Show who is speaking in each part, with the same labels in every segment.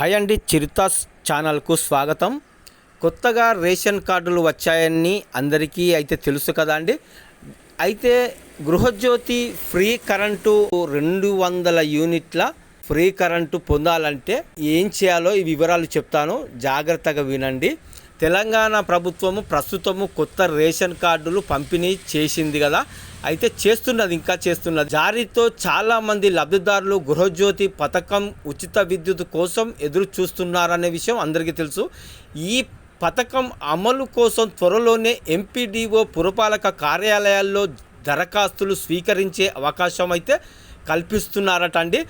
Speaker 1: Hi అండి చిరుతాస్ ఛానల్కు స్వాగతం. కొత్తగా రేషన్ కార్డులు వచ్చాయని అందరికీ అయితే తెలుసు కదా అండి. అయితే గృహజ్యోతి ఫ్రీ కరెంటు రెండు వందల యూనిట్ల ఫ్రీ కరెంటు పొందాలంటే ఏం చేయాలో ఈ వివరాలు చెప్తాను. జాగ్రత్తగా వినండి. తెలంగాణ ప్రభుత్వము ప్రస్తుతము కొత్త రేషన్ కార్డులు పంపిణీ చేసింది కదా. అయితే చేస్తున్నది ఇంకా చేస్తున్నది. జారీతో చాలామంది లబ్ధిదారులు గృహజ్యోతి పథకం ఉచిత విద్యుత్ కోసం ఎదురు చూస్తున్నారనే విషయం అందరికీ తెలుసు. ఈ పథకం అమలు కోసం త్వరలోనే ఎంపీడీఓ పురపాలక కార్యాలయాల్లో దరఖాస్తులు స్వీకరించే అవకాశం అయితే కల్పిస్తున్నారట అండి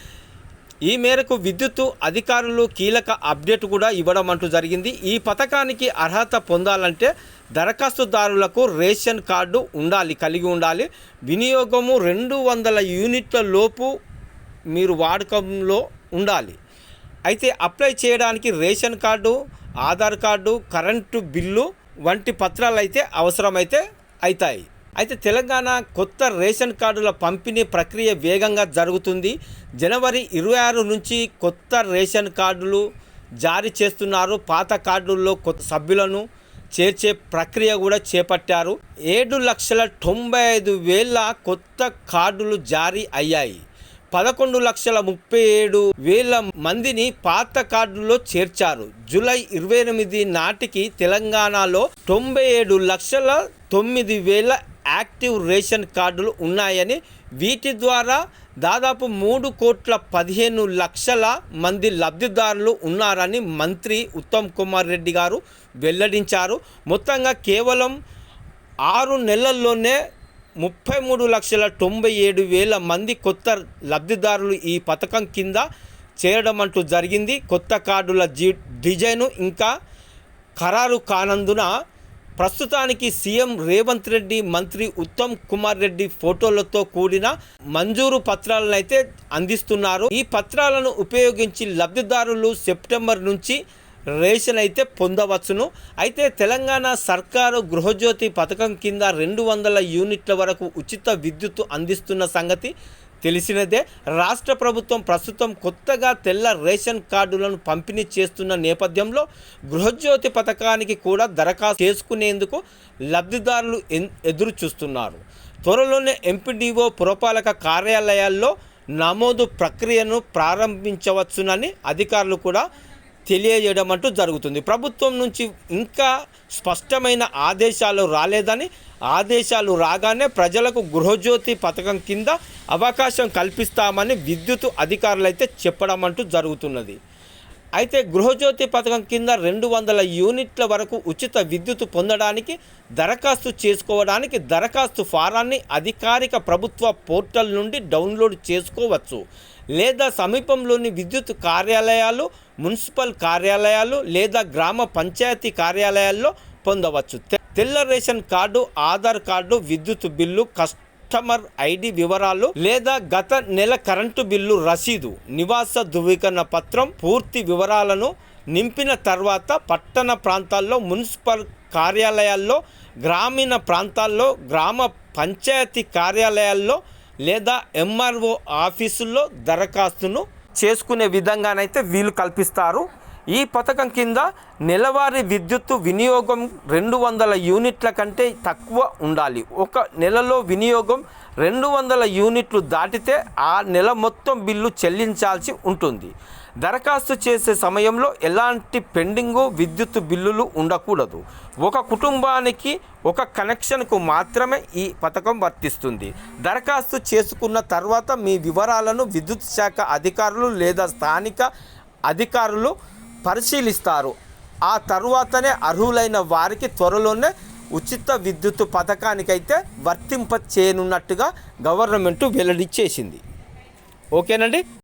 Speaker 1: ఈ మేరకు విద్యుత్ అధికారులు కీలక అప్డేట్ కూడా ఇవ్వడం అంటూ జరిగింది. ఈ పథకానికి అర్హత పొందాలంటే దరఖాస్తుదారులకు రేషన్ కార్డు ఉండాలి కలిగి ఉండాలి. వినియోగము రెండు వందల యూనిట్ల లోపు మీరు వాడకంలో ఉండాలి. అయితే అప్లై చేయడానికి ration card Aadhaar card current bill వంటి పత్రాలు అయితే అవసరమైతే అవుతాయి. అయితే తెలంగాణ కొత్త రేషన్ కార్డుల పంపిణీ ప్రక్రియ వేగంగా జరుగుతుంది. జనవరి ఇరవై ఆరు నుంచి కొత్త రేషన్ కార్డులు జారీ చేస్తున్నారు. పాత కార్డుల్లో కొత్త సభ్యులను చేర్చే ప్రక్రియ కూడా చేపట్టారు. ఏడు లక్షల తొంభై ఐదు వేల కొత్త కార్డులు జారీ అయ్యాయి. పదకొండు లక్షల ముప్పై ఏడు వేల మందిని పాత కార్డుల్లో చేర్చారు. జూలై ఇరవై ఎనిమిది నాటికి తెలంగాణలో తొంభై ఏడు లక్షల తొమ్మిది వేల యాక్టివ్ రేషన్ కార్డులు ఉన్నాయని వీటి ద్వారా దాదాపు మూడు కోట్ల పదిహేను లక్షల మంది లబ్ధిదారులు ఉన్నారని మంత్రి ఉత్తమ్ కుమార్ రెడ్డి గారు వెల్లడించారు. మొత్తంగా కేవలం ఆరు నెలల్లోనే ముప్పై మూడు లక్షల తొంభై ఏడు వేల మంది కొత్త లబ్ధిదారులు ఈ పథకం కింద చేరడం అంటూ జరిగింది. కొత్త కార్డుల జీ డిజైను ఇంకా ఖరారు కానందున ప్రస్తుతానికి సీఎం రేవంత్ రెడ్డి మంత్రి ఉత్తమ్ కుమార్ రెడ్డి ఫోటోలతో కూడిన మంజూరు పత్రాలను అయితే అందిస్తున్నారు. ఈ పత్రాలను ఉపయోగించి లబ్ధిదారులు సెప్టెంబర్ నుంచి రేషన్ అయితే పొందవచ్చును. అయితే తెలంగాణ సర్కారు గృహజ్యోతి పథకం కింద రెండు వందల యూనిట్ల వరకు ఉచిత విద్యుత్ అందిస్తున్న సంగతి తెలిసినదే రాష్ట్ర ప్రభుత్వం ప్రస్తుతం కొత్తగా తెల్ల రేషన్ కార్డులను పంపిణీ చేస్తున్న నేపథ్యంలో గృహజ్యోతి పథకానికి కూడా దరఖాస్తు చేసుకునేందుకు లబ్ధిదారులు ఎన్- ఎదురు చూస్తున్నారు త్వరలోనే ఎంపీడీఓ పురపాలక కార్యాలయాల్లో నమోదు ప్రక్రియను ప్రారంభించవచ్చునని అధికారులు కూడా తెలియజేయడం అంటూ జరుగుతుంది. ప్రభుత్వం నుంచి ఇంకా స్పష్టమైన ఆదేశాలు రాలేదని ఆదేశాలు రాగానే ప్రజలకు గృహజ్యోతి పథకం కింద అవకాశం కల్పిస్తామని విద్యుత్ అధికారులు అయితే చెప్పడం అంటూ జరుగుతున్నది. అయితే గృహజ్యోతి పథకం కింద రెండు వందల యూనిట్ల వరకు ఉచిత విద్యుత్ పొందడానికి దరఖాస్తు చేసుకోవడానికి దరఖాస్తు ఫారాన్ని అధికారిక ప్రభుత్వ పోర్టల్ నుండి డౌన్లోడ్ చేసుకోవచ్చు. లేదా సమీపంలోని విద్యుత్ కార్యాలయాలు మున్సిపల్ కార్యాలయాలు లేదా గ్రామ పంచాయతీ కార్యాలయాల్లో పొందవచ్చు. తెల్ల రేషన్ కార్డు ఆధార్ కార్డు విద్యుత్ బిల్లు కస్టమర్ ఐడి వివరాలు లేదా గత నెల కరెంటు బిల్లు రసీదు నివాస ధృవీకరణ పత్రం పూర్తి వివరాలను నింపిన తర్వాత పట్టణ ప్రాంతాల్లో మున్సిపల్ కార్యాలయాల్లో గ్రామీణ ప్రాంతాల్లో గ్రామ పంచాయతీ కార్యాలయాల్లో లేదా ఎంఆర్ఓ ఆఫీసుల్లో దరఖాస్తును చేసుకునే విధంగానైతే వీలు కల్పిస్తారు. ఈ పథకం కింద నెలవారీ విద్యుత్తు వినియోగం రెండు వందల యూనిట్ల కంటే తక్కువ ఉండాలి. ఒక నెలలో వినియోగం రెండు వందల యూనిట్లు దాటితే ఆ నెల మొత్తం బిల్లు చెల్లించాల్సి ఉంటుంది. దరఖాస్తు చేసే సమయంలో ఎలాంటి పెండింగు విద్యుత్ బిల్లులు ఉండకూడదు. ఒక కుటుంబానికి ఒక కనెక్షన్కు మాత్రమే ఈ పథకం వర్తిస్తుంది. దరఖాస్తు చేసుకున్న తర్వాత మీ వివరాలను విద్యుత్ శాఖ అధికారులు లేదా స్థానిక అధికారులు పరిశీలిస్తారు. ఆ తరువాతనే అర్హులైన వారికి త్వరలోనే ఉచిత విద్యుత్ పథకానికైతే వర్తింప చేయనున్నట్టుగా గవర్నమెంట్ వెల్లడి చేసింది. ఓకేనండి?